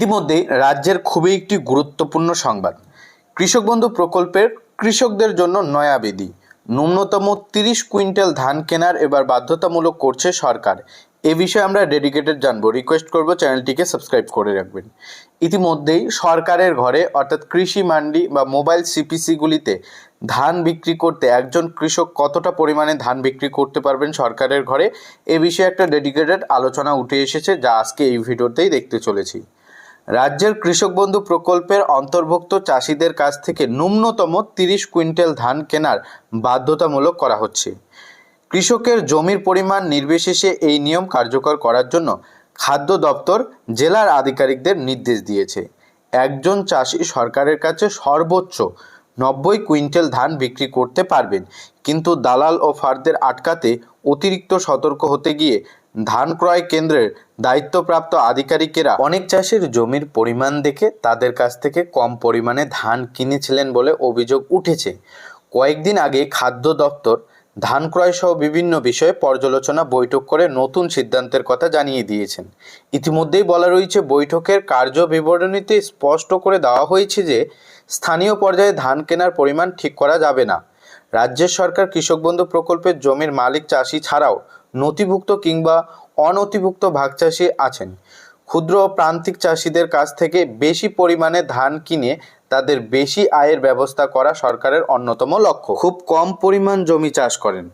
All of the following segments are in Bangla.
ইতিমধ্যে রাজ্যের খুবই একটি গুরুত্বপূর্ণ সংবাদ। কৃষক বন্ধু প্রকল্পের কৃষকদের জন্য নয়া ন্যূনতম তিরিশ কুইন্টাল ধান কেনার এবার বাধ্যতামূলক করছে সরকার। এ বিষয়ে আমরা ডেডিকেটেড জানব। রিকোয়েস্ট করব চ্যানেলটিকে সাবস্ক্রাইব করে রাখবেন। ইতিমধ্যেই সরকারের ঘরে, অর্থাৎ কৃষি মান্ডি বা মোবাইল সিপিসিগুলিতে ধান বিক্রি করতে একজন কৃষক কতটা পরিমাণে ধান বিক্রি করতে পারবেন সরকারের ঘরে, এ বিষয়ে একটা ডেডিকেটেড আলোচনা উঠে এসেছে যা আজকে এই ভিডিওতেই দেখতে চলেছি। রাজ্যের কৃষক বন্ধু প্রকল্পের অন্তর্ভুক্ত চাষিদের কাছ থেকে ন্যূনতম তিরিশ কুইন্টাল ধান কেনার বাধ্যতামূলক করা হচ্ছে। কৃষকের জমির পরিমাণ নির্বিশেষে এই নিয়ম কার্যকর করার জন্য খাদ্য দপ্তর জেলার আধিকারিকদের নির্দেশ দিয়েছে। একজন চাষি সরকারের কাছে সর্বোচ্চ নব্বই কুইন্টাল ধান বিক্রি করতে পারবেন, কিন্তু দালাল ও ফারদের আটকাতে অতিরিক্ত সতর্ক হতে গিয়ে ধান ক্রয় কেন্দ্রের দায়িত্বপ্রাপ্ত আধিকারিকেরা অনেক চাষির জমির পরিমাণ দেখে তাদের কাছ থেকে কম পরিমাণে ধান কিনেছিলেন বলে অভিযোগ উঠেছে। কয়েকদিন আগে খাদ্য দপ্তর ধান ক্রয় সহ বিভিন্ন বিষয়ে পর্যালোচনা বৈঠক করে নতুন সিদ্ধান্তের কথা জানিয়ে দিয়েছেন। ইতিমধ্যেই বলা রয়েছে, বৈঠকের কার্য বিবরণীতে স্পষ্ট করে দেওয়া হয়েছে যে, স্থানীয় পর্যায়ে ধান কেনার পরিমাণ ঠিক করা যাবে না। রাজ্যের সরকার কৃষক বন্ধু প্রকল্পের জমির মালিক চাষি ছাড়াও নথিভুক্ত কিংবা অনথিভুক্ত ভাগ চাষি আছেন। ক্ষুদ্র প্রান্তিক চাষিদের কাছ থেকে বেশি পরিমাণে ধান কিনে তাদের বেশি আয়ের ব্যবস্থা করা সরকারের অন্যতম লক্ষ্য। খুব কম পরিমাণ জমি চাষ করেন।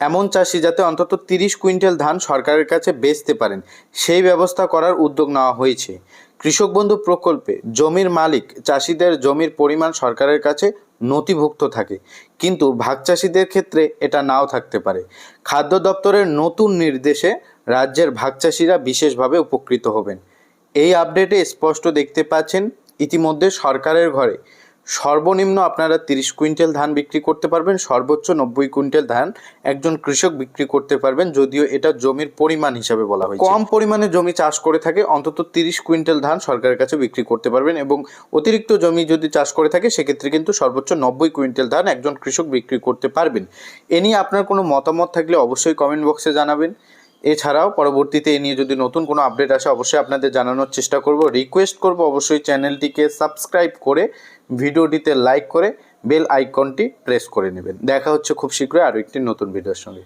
এমন চাষি যাতে অন্তত তিরিশ কুইন্টাল ধান সরকারের কাছে বেচতে পারেন, সেই ব্যবস্থা করার উদ্যোগ নেওয়া হয়েছে। কৃষক বন্ধু প্রকল্পে জমির মালিক চাষিদের জমির পরিমাণ সরকারের কাছে নথিভুক্ত থাকে। কিন্তু ভাগ চাষিদের ক্ষেত্রে এটা নাও থাকতে পারে। খাদ্য দপ্তরের নতুন নির্দেশে রাজ্যের ভাগ চাষিরা বিশেষভাবে উপকৃত হবেন। এই আপডেটে স্পষ্ট দেখতে পাচ্ছেন ইতিমধ্যে সরকারের ঘরে সর্বনিম্ন আপনারা তিরিশ কুইন্টাল ধান বিক্রি করতে পারবেন, সর্বোচ্চ নব্বই কুইন্টাল ধান একজন কৃষক বিক্রি করতে পারবেন, যদিও এটা জমির পরিমাণ হিসাবে বলা হয়েছে। কম পরিমাণে জমি চাষ করে থাকে, অন্তত তিরিশ কুইন্টাল ধান সরকারের কাছে বিক্রি করতে পারবেন এবং অতিরিক্ত জমি যদি চাষ করে থাকে, সেক্ষেত্রে কিন্তু সর্বোচ্চ নব্বই কুইন্টাল ধান একজন কৃষক বিক্রি করতে পারবেন। এ নিয়ে আপনার কোনো মতামত থাকলে অবশ্যই কমেন্ট বক্সে জানাবেন। এছাড়াও পরবর্তীতে এ নিয়ে যদি নতুন কোনো আপডেট আসে, অবশ্যই আপনাদের জানানোর চেষ্টা করব। রিকোয়েস্ট করব অবশ্যই চ্যানেলটিকে সাবস্ক্রাইব করে, ভিডিওটিতে লাইক করে বেল আইকনটি প্রেস করে নেবেন। দেখা হচ্ছে খুব শীঘ্রই আরও একটি নতুন ভিডিওর সঙ্গে।